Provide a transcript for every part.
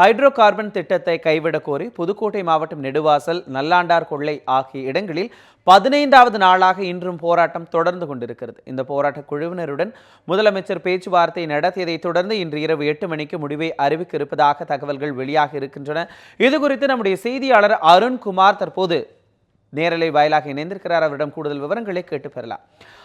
Hydro carbon திட்டத்தை கைவிடக் கோரி புதுக்கோட்டை மாவட்டம் நெடுவாசல் நல்லாண்டார் கொள்ளை ஆகிய இடங்களில் பதினைந்தாவது நாளாக இன்றும் போராட்டம் தொடர்ந்து கொண்டிருக்கிறது. இந்த போராட்ட குழுவினருடன் முதலமைச்சர் பேச்சுவார்த்தை நடத்தியதை தொடர்ந்து இன்று இரவு எட்டு மணிக்கு முடிவை அறிவிக்க இருப்பதாக தகவல்கள் வெளியாக இருக்கின்றன. இது குறித்து நம்முடைய செய்தியாளர் அருண்குமார் தற்போது நேரலை வாயிலாக இணைந்திருக்கிறார். அவரிடம் கூடுதல் விவரங்களை கேட்டு பெறலாம்.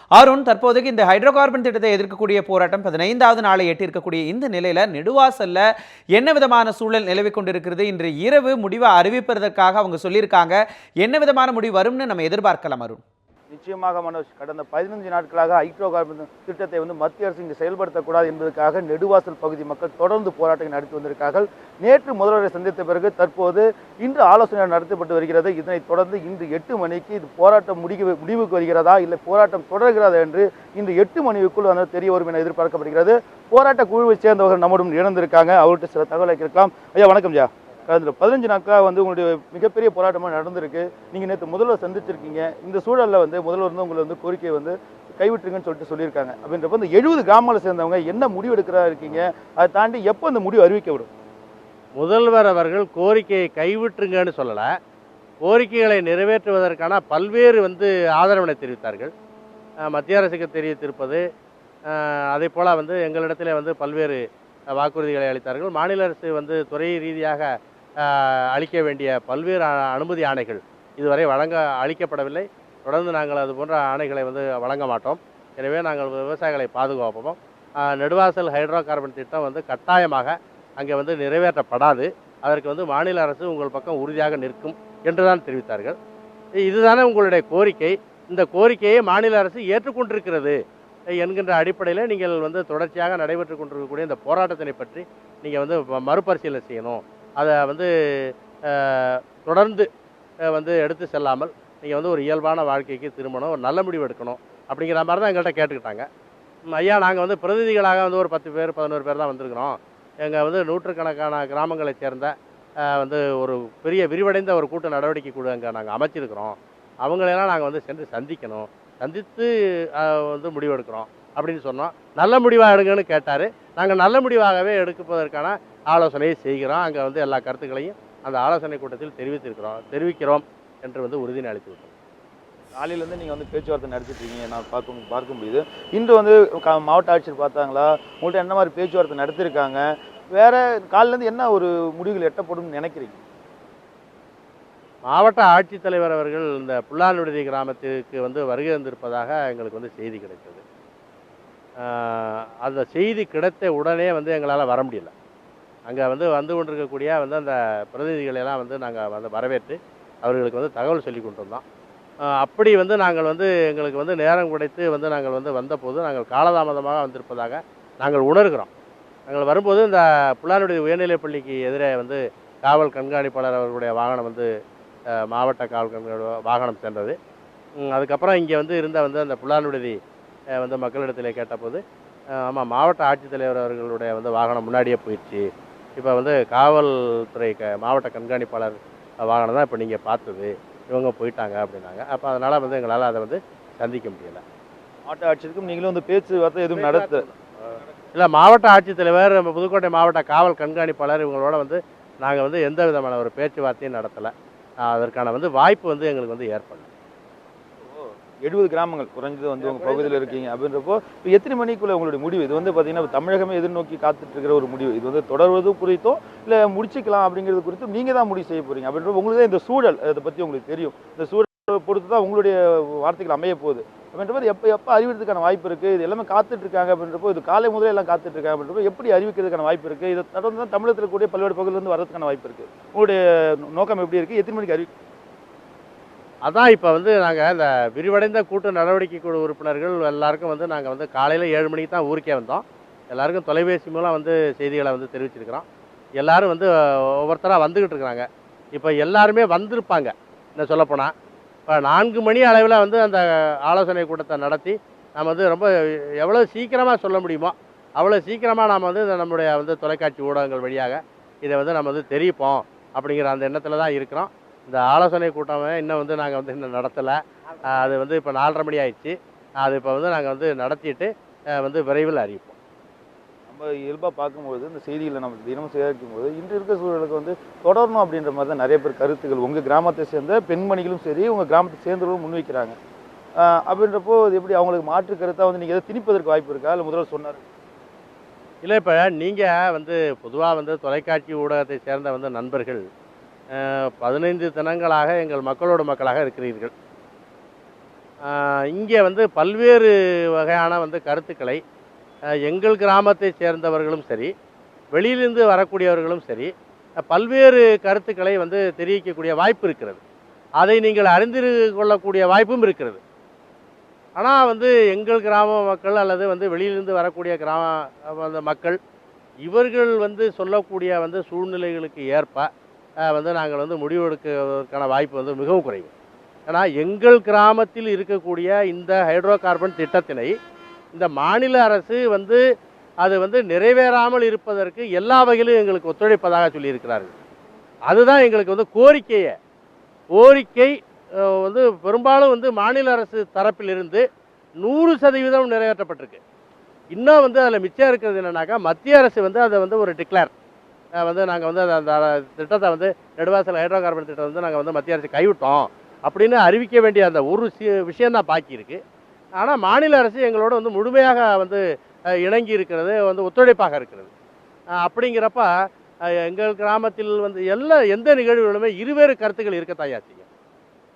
அருண் தற்போதைக்கு இந்த ஹைட்ரோ கார்பன் திட்டத்தை எதிர்க்கக்கூடிய போராட்டம் பதினைந்தாவது நாளை எட்டியிருக்கக்கூடிய இந்த நிலையில நெடுவாசல்ல என்ன விதமான சூழல் நிலவிக் கொண்டிருக்கிறது? இன்று இரவு முடிவை அறிவிப்பதற்காக அவங்க சொல்லியிருக்காங்க. என்ன விதமான முடிவு வரும்னு நம்ம எதிர்பார்க்கலாம் அருண்? நிச்சயமாக மனோஜ் கடந்த பதினஞ்சு நாட்களாக ஹைட்ரோ கார்பன் திட்டத்தை வந்து மத்திய அரசு இங்கு செயல்படுத்தக்கூடாது என்பதற்காக நெடுவாசல் பகுதி மக்கள் தொடர்ந்து போராட்டங்கள் நடத்தி வந்திருக்கார்கள் நேற்று முதல்வரை சந்தித்த பிறகு தற்போது இன்று ஆலோசனை நடத்தப்பட்டு வருகிறது. இதனைத் தொடர்ந்து இன்று எட்டு மணிக்கு இது போராட்டம் முடிவு முடிவுக்கு வருகிறதா இல்லை போராட்டம் தொடர்கிறதா என்று இன்று எட்டு மணிக்குள் வந்து தெரிய வரும் என எதிர்பார்க்கப்படுகிறது. போராட்ட குழுவை சேர்ந்தவர்கள் நம்முடன் இணைந்திருக்காங்க. அவர்கிட்ட சில தகவலை கேட்கலாம். ஐயா வணக்கம் ஜா கடந்த பதினஞ்சு நாட்களாக வந்து உங்களுடைய மிகப்பெரிய போராட்டமாக நடந்திருக்கு. நீங்கள் நேற்று முதல்வர் சந்திச்சிருக்கீங்க. இந்த சூழலில் வந்து முதல்வர் வந்து உங்களை வந்து கோரிக்கை வந்து கைவிட்டுருங்கன்னு சொல்லிட்டு சொல்லியிருக்காங்க. அப்படின்றப்ப இந்த எழுபது கிராமங்களை சேர்ந்தவங்க என்ன முடிவு எடுக்கிறா இருக்கீங்க? அதை தாண்டி எப்போ இந்த முடிவு அறிவிக்கப்படும் முதல்வர் அவர்கள் கோரிக்கையை கைவிட்டுருங்கன்னு சொல்லலை. கோரிக்கைகளை நிறைவேற்றுவதற்கான பல்வேறு வந்து ஆதரவினை தெரிவித்தார்கள். மத்திய அரசுக்கு தெரிவித்திருப்பது அதே போல் வந்து எங்களிடத்தில் வந்து பல்வேறு வாக்குறுதிகளை அளித்தார்கள். மாநில அரசு வந்து துறை ரீதியாக அளிக்க வேண்டிய பல்வேறு அனுமதி ஆணைகள் இதுவரை வழங்க அளிக்கப்படவில்லை. தொடர்ந்து நாங்கள் அது போன்ற ஆணைகளை வந்து வழங்க மாட்டோம். எனவே நாங்கள் விவசாயிகளை பாதுகாப்போம். நெடுவாசல் ஹைட்ரோ கார்பன் திட்டம் வந்து கட்டாயமாக அங்கே வந்து நிறைவேற்றப்படாது. அதற்கு வந்து மாநில அரசு உங்கள் பக்கம் உறுதியாக நிற்கும் என்றுதான் தெரிவித்தார்கள். இதுதானே உங்களுடைய கோரிக்கை. இந்த கோரிக்கையை மாநில அரசு ஏற்றுக்கொண்டிருக்கிறது என்கின்ற அடிப்படையில் நீங்கள் வந்து தொடர்ச்சியாக நடைபெற்று கொண்டிருக்கக்கூடிய இந்த போராட்டத்தினை பற்றி நீங்கள் வந்து ம- மறுபரிசீலனை செய்யணும். அதை வந்து தொடர்ந்து வந்து எடுத்து செல்லாமல் நீங்கள் வந்து ஒரு இயல்பான வாழ்க்கைக்கு திரும்பணும் ஒரு நல்ல முடிவு எடுக்கணும் அப்படிங்கிற மாதிரி தான் எங்கள்கிட்ட கேட்டுக்கிட்டாங்க. ஐயா நாங்கள் வந்து பிரதிநிதிகளாக வந்து ஒரு பத்து பேர் பதினோரு பேர் தான் வந்திருக்கிறோம். எங்கள் வந்து நூற்றுக்கணக்கான கிராமங்களை சேர்ந்த வந்து ஒரு பெரிய விரிவடைந்த ஒரு கூட்ட நடவடிக்கை கூட அங்கே நாங்கள் அமைச்சிருக்கிறோம். அவங்களையெல்லாம் நாங்கள் வந்து சென்று சந்திக்கணும். சந்தித்து வந்து முடிவெடுக்கிறோம். அப்படின்னு சொன்னோம். நல்ல முடிவாக எடுங்கன்னு கேட்டார். நாங்கள் நல்ல முடிவாகவே எடுப்பதற்கான ஆலோசனையை செய்கிறோம். அங்கே வந்து எல்லா கருத்துக்களையும் அந்த ஆலோசனை கூட்டத்தில் தெரிவித்திருக்கிறோம். தெரிவிக்கிறோம் என்று வந்து உறுதியை அளித்து விட்டோம். காலையிலேருந்து நீங்கள் வந்து பேச்சுவார்த்தை நடத்திட்டு இருக்கீங்க. நான் பார்க்க பார்க்க முடியுது இன்று வந்து மாவட்ட ஆட்சியர் பார்த்தாங்களா? உங்கள்கிட்ட என்ன மாதிரி பேச்சுவார்த்தை நடத்திருக்காங்க? வேற காலிலேருந்து என்ன ஒரு முடிவுகள் எட்டப்படும்னு நினைக்கிறீங்க? மாவட்ட ஆட்சித்தலைவர் அவர்கள் இந்த புல்லான்விடுதி கிராமத்திற்கு வந்து வருகை வந்திருப்பதாக எங்களுக்கு வந்து செய்தி கிடைத்தது. அந்த செய்தி கிடைத்த உடனே வந்து எங்களால் வர முடியல. அங்கே வந்து வந்து கொண்டிருக்கக்கூடிய வந்து அந்த பிரதிநிதிகளெல்லாம் வந்து நாங்கள் வந்து வரவேற்று அவர்களுக்கு வந்து தகவல் சொல்லி கொண்டு வந்தோம் அப்படி வந்து நாங்கள் வந்து எங்களுக்கு வந்து நேரம் கிடைத்து வந்து நாங்கள் வந்து வந்தபோது நாங்கள் காலதாமதமாக வந்திருப்பதாக நாங்கள் உணர்கிறோம். நாங்கள் வரும்போது இந்த புல்லான்விடுதி உயர்நிலைப் பள்ளிக்கு எதிரே வந்து காவல் கண்காணிப்பாளர் அவர்களுடைய வாகனம் வந்து மாவட்ட காவல் கண்காணி வாகனம் சென்றது. அதுக்கப்புறம் இங்கே வந்து இருந்த வந்து அந்த புல்லான்விடுதி வந்து மக்களிடத்தில் கேட்டபோது ஆமாம் மாவட்ட ஆட்சித்தலைவர் அவர்களுடைய வந்து வாகனம் முன்னாடியே போயிடுச்சு. இப்போ வந்து காவல்துறை க மாவட்ட கண்காணிப்பாளர் வாகனம் தான் இப்போ நீங்கள் பார்த்தது. இவங்க போயிட்டாங்க அப்படின்னாங்க. அப்போ அதனால் வந்து எங்களால் அதை வந்து சந்திக்க முடியலை. மாவட்ட ஆட்சியருக்கும் நீங்களும் வந்து பேச்சுவார்த்தை எதுவும் நடத்த இல்லை மாவட்ட ஆட்சித்தலைவர் நம்ம புதுக்கோட்டை மாவட்ட காவல் கண்காணிப்பாளர் இவங்களோட வந்து நாங்கள் வந்து எந்த விதமான ஒரு பேச்சுவார்த்தையும் நடத்தலை. அதற்கான வந்து வாய்ப்பு வந்து எங்களுக்கு வந்து ஏற்படல. எழுபது கிராமங்கள் குறைஞ்சது வந்து உங்கள் பகுதியில் இருக்கீங்க அப்படின்றப்போ இப்போ எத்தனை மணிக்குள்ள உங்களுடைய முடிவு? இது வந்து பார்த்தீங்கன்னா தமிழகமே எதிர்நோக்கி காத்துட்டு இருக்கிற ஒரு முடிவு. இது வந்து தொடர்வது குறித்தோ இல்லை முடிச்சுக்கலாம் அப்படிங்கிறது குறித்தும் நீங்கள் தான் முடிவு செய்ய போகிறீங்க அப்படின்றப்போ உங்களுக்கு தான் இந்த சூழல். அதை பற்றி உங்களுக்கு தெரியும். இந்த சூழலை பொறுத்து தான் உங்களுடைய வார்த்தைகள் அமைய போகுது. அப்படின்றப்போ எப்போ எப்போ அறிவிக்கிறதுக்கான வாய்ப்பு இருக்குது இது எல்லாமே காத்துட்டு இருக்காங்க அப்படின்றப்போ இது காலை முதலே எல்லாம் காத்துட்டு இருக்காங்க அப்படின்றப்போ எப்படி அறிவிக்கிறதுக்கான வாய்ப்பு இருக்குது இதை தொடர்ந்து தான் தமிழகத்தில் கூடிய பல்வேறு பகுதியிலிருந்து வரதுக்கான வாய்ப்பு இருக்குது உங்களுடைய நோக்கம் எப்படி இருக்குது எத்தனை மணிக்கு அறிவி அதான் இப்போ வந்து நாங்கள் இந்த விரிவடைந்த கூட்டு நடவடிக்கை குழு உறுப்பினர்கள் எல்லாருக்கும் வந்து நாங்கள் வந்து காலையில் ஏழு மணிக்கு தான் ஊருக்கே வந்தோம். எல்லாருக்கும் தொலைபேசி மூலம் வந்து செய்திகளை வந்து தெரிவிச்சிருக்கிறோம். எல்லோரும் வந்து ஒவ்வொருத்தராக வந்துக்கிட்டு இருக்கிறாங்க. இப்போ எல்லாருமே வந்திருப்பாங்க. இந்த சொல்லப்போனால் இப்போ நான்கு மணி அளவில் வந்து அந்த ஆலோசனை கூட்டத்தை நடத்தி நம்ம வந்து ரொம்ப எவ்வளோ சீக்கிரமாக சொல்ல முடியுமோ அவ்வளோ சீக்கிரமாக நாம் வந்து நம்முடைய வந்து தொலைக்காட்சி ஊடகங்கள் வழியாக இதை வந்து நம்ம வந்து தெரிவிப்போம் அப்படிங்கிற அந்த எண்ணத்தில் தான் இருக்கிறோம். இந்த ஆலோசனை கூட்டம் இன்னும் வந்து நாங்கள் வந்து இன்னும் நடத்தலை. அது வந்து இப்போ நாலரை மணி ஆயிடுச்சு. அது இப்போ வந்து நாங்கள் வந்து நடத்திட்டு வந்து விரைவில் அறிவிப்போம். நம்ம இயல்பாக பார்க்கும்போது இந்த செய்திகளை நம்ம தினமும் சேகரிக்கும் போது இன்று இருக்க சூழலுக்கு வந்து தொடரணும் அப்படின்ற மாதிரி தான் நிறைய பேர் கருத்துக்கள். உங்கள் கிராமத்தை சேர்ந்த பெண்மணிகளும் சரி உங்கள் கிராமத்தை சேர்ந்தவர்களும் முன்வைக்கிறாங்க. அப்படின்றப்போ இது எப்படி அவங்களுக்கு மாற்று கருத்தாக வந்து நீங்கள் எதை திணிப்பதற்கு வாய்ப்பு இருக்கா? இல்லை முதல்வர் சொன்னார். இல்லை இப்போ நீங்கள் வந்து பொதுவாக வந்து தொலைக்காட்சி ஊடகத்தை சேர்ந்த வந்து நண்பர்கள் பதினைந்து தினங்களாக எங்கள் மக்களோட மக்களாக இருக்கிறீர்கள். இங்கே வந்து பல்வேறு வகையான வந்து கருத்துக்களை எங்கள் கிராமத்தை சேர்ந்தவர்களும் சரி வெளியிலிருந்து வரக்கூடியவர்களும் சரி பல்வேறு கருத்துக்களை வந்து தெரிவிக்கக்கூடிய வாய்ப்பு இருக்கிறது. அதை நீங்கள் அறிந்து கொள்ளக்கூடிய வாய்ப்பும் இருக்கிறது. ஆனால் வந்து எங்கள் கிராம மக்கள் அல்லது வந்து வெளியிலிருந்து வரக்கூடிய கிராம மக்கள் இவர்கள் வந்து சொல்லக்கூடிய வந்து சூழ்நிலைகளுக்கு ஏற்ப வந்து நாங்கள் வந்து முடிவெடுக்கிறதுக்கான வாய்ப்பு வந்து மிகவும் குறைவு. ஏன்னா எங்கள் கிராமத்தில் இருக்கக்கூடிய இந்த ஹைட்ரோ கார்பன் திட்டத்தினை இந்த மாநில அரசு வந்து அது வந்து நிறைவேறாமல் இருப்பதற்கு எல்லா வகையிலும் எங்களுக்கு ஒத்துழைப்பதாக சொல்லியிருக்கிறார்கள். அதுதான் எங்களுக்கு வந்து கோரிக்கையை. கோரிக்கை வந்து பெரும்பாலும் வந்து மாநில அரசு தரப்பிலிருந்து நூறு சதவீதம் நிறைவேற்றப்பட்டிருக்கு. இன்னும் வந்து அதில் மிச்சம் இருக்கிறது என்னன்னாக்கா மத்திய அரசு வந்து அதை வந்து ஒரு டிக்ளேர் வந்து நாங்கள் வந்து அந்த அந்த திட்டத்தை வந்து நெடுவாசல் ஹைட்ரோ கார்பன் திட்டத்தை வந்து நாங்கள் வந்து மத்திய அரசு கைவிட்டோம் அப்படின்னு அறிவிக்க வேண்டிய அந்த ஒரு விஷயந்தான் பாக்கி இருக்கு. ஆனால் மாநில அரசு எங்களோட வந்து முழுமையாக வந்து இணங்கி இருக்கிறது வந்து ஒத்துழைப்பாக இருக்கிறது. அப்படிங்கிறப்ப எங்கள் கிராமத்தில் வந்து எல்லா எந்த நிகழ்வுகளுமே இருவேறு கருத்துக்கள் இருக்க செய்யும்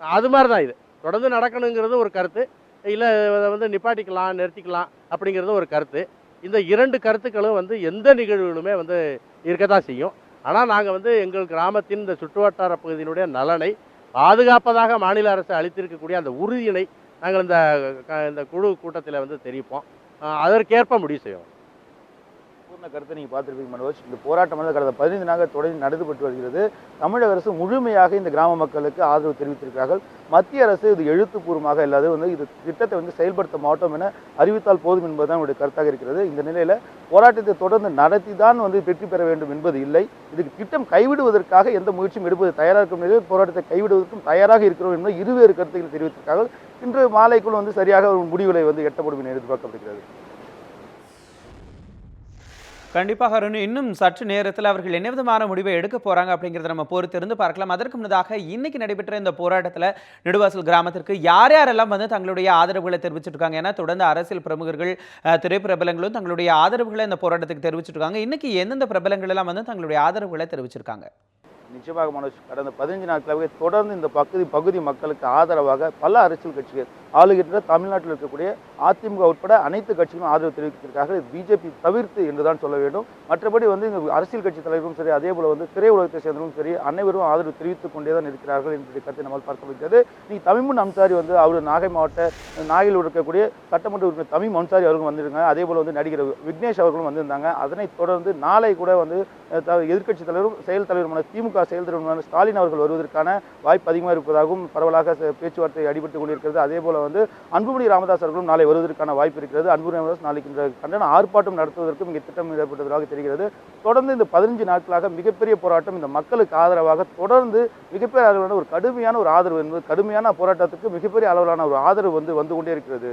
அது மாதிரி தான் இது. தொடர்ந்து நடக்கணுங்கிறது ஒரு கருத்து. இல்லை இதை வந்து நிப்பாட்டிக்கலாம் நிறுத்திக்கலாம் அப்படிங்கிறது ஒரு கருத்து. இந்த இரண்டு கருத்துக்களும் வந்து எந்த நிகழ்வுகளுமே வந்து இருக்க தான் செய்யும். ஆனால் நாங்கள் வந்து எங்கள் கிராமத்தின் இந்த சுற்றுவட்டார பகுதியினுடைய நலனை பாதுகாப்பதாக மாநில அரசு அளித்திருக்கக்கூடிய அந்த உறுதியினை நாங்கள் இந்த க- இந்த குழு கூட்டத்தில் வந்து தெரிவிப்போம். அதற்கேற்ப முடிவு செய்வோம். பூர்ண கருத்தை நீங்கள் பார்த்துருப்பீங்க மனோஜ். இந்த போராட்டம் வந்து கடந்த பதினைந்து நாட்கள் தொடர்ந்து நடந்துபட்டு வருகிறது. தமிழக அரசு முழுமையாக இந்த கிராம மக்களுக்கு ஆதரவு தெரிவித்திருக்கிறார்கள். மத்திய அரசு இது எழுத்துப்பூர்வமாக இல்லாது வந்து இது திட்டத்தை வந்து செயல்படுத்த மாட்டோம் என அறிவித்தால் போதும் என்பதுதான் என்னுடைய கருத்தாக இருக்கிறது. இந்த நிலையில் போராட்டத்தை தொடர்ந்து நடத்தி தான் வந்து வெற்றி பெற வேண்டும் என்பது இல்லை. இதுக்கு திட்டம் கைவிடுவதற்காக எந்த முயற்சியும் எடுப்பது தயாராக இருக்கும் நிலையில் போராட்டத்தை கைவிடுவதற்கும் தயாராக இருக்கிறோம் என்பது இருவேறு கருத்துக்கள் தெரிவித்திருக்கார்கள் இன்று மாலைக்குள் வந்து சரியாக ஒரு முடிவுகளை வந்து எட்டப்படும் என எதிர்பார்க்கப்படுகிறது. கண்டிப்பாக அருண் இன்னும் சற்று நேரத்தில் அவர்கள் என்ன விதமான முடிவை எடுக்க போகிறாங்க அப்படிங்கிறத நம்ம பொறுத்திருந்து பார்க்கலாம். அதற்கு முன்னதாக இன்னைக்கு நடைபெற்ற இந்த போராட்டத்தில் நெடுவாசல் கிராமத்திற்கு யார் யாரெல்லாம் வந்து தங்களுடைய ஆதரவுகளை தெரிவிச்சிட்டு இருக்காங்க? ஏன்னா தொடர்ந்து அரசியல் பிரமுகர்கள் திரைப்பிரபலங்களும் தங்களுடைய ஆதரவுகளை இந்த போராட்டத்துக்கு தெரிவிச்சிட்டு இருக்காங்க. இன்னைக்கு எந்தெந்த பிரபலங்கள் எல்லாம் வந்து தங்களுடைய ஆதரவுகளை தெரிவிச்சிருக்காங்க? நிச்சயமாக மனோஜ் கடந்த பதினஞ்சு நாட்களாகவே தொடர்ந்து இந்த பகுதி பகுதி மக்களுக்கு ஆதரவாக பல அரசியல் கட்சிகள் ஆளுகின்ற தமிழ்நாட்டில் இருக்கக்கூடிய அதிமுக உட்பட அனைத்து கட்சிகளும் ஆதரவு தெரிவித்திருக்கார்கள் பிஜேபி தவிர்த்து என்றுதான் சொல்ல வேண்டும். மற்றபடி வந்து இந்த அரசியல் கட்சி தலைவரும் சரி அதே போல வந்து திரையுலகத்தை சேர்ந்தவரும் சரி அனைவரும் ஆதரவு தெரிவித்துக் கொண்டே தான் இருக்கிறார்கள் என்ற கருத்தை நம்மால் பார்க்க முடிகிறது. நீ தமிமுன் அம்சாரி வந்து அவர் நாகை மாவட்ட நாகையில் இருக்கக்கூடிய சட்டமன்ற உறுப்பினர் தமிழ் அம்சாரி அவர்களும் வந்திருக்காங்க. அதே போல வந்து நடிகர் விக்னேஷ் அவர்களும் வந்திருந்தாங்க. அதனை தொடர்ந்து நாளை கூட வந்து எதிர்க்கட்சி தலைவரும் செயல் தலைவருமான திமுக செயல் தலைவருமான ஸ்டாலின் அவர்கள் வருவதற்கான வாய்ப்பு அதிகமாக இருப்பதாகவும் பரவலாக பேச்சுவார்த்தை அடிபட்டு கொண்டிருக்கிறது. அதே போல வந்து அன்புமணி ராமதாஸ் அவர்களும் நாளை வருவதற்கான வாய்ப்பு இருக்கிறது. அன்புமணி ராமதாஸ் நாளைக்கு கண்டன ஆர்ப்பாட்டம் நடத்துவதற்கும் இங்கே திட்டமிடப்பட்டதாக தெரிகிறது. தொடர்ந்து இந்த பதினஞ்சு நாட்களாக மிகப்பெரிய போராட்டம் இந்த மக்களுக்கு ஆதரவாக தொடர்ந்து மிகப்பெரிய அளவிலான ஒரு கடுமையான ஒரு ஆதரவு என்பது கடுமையான போராட்டத்துக்கு மிகப்பெரிய அளவிலான ஒரு ஆதரவு வந்து வந்து கொண்டே இருக்கிறது.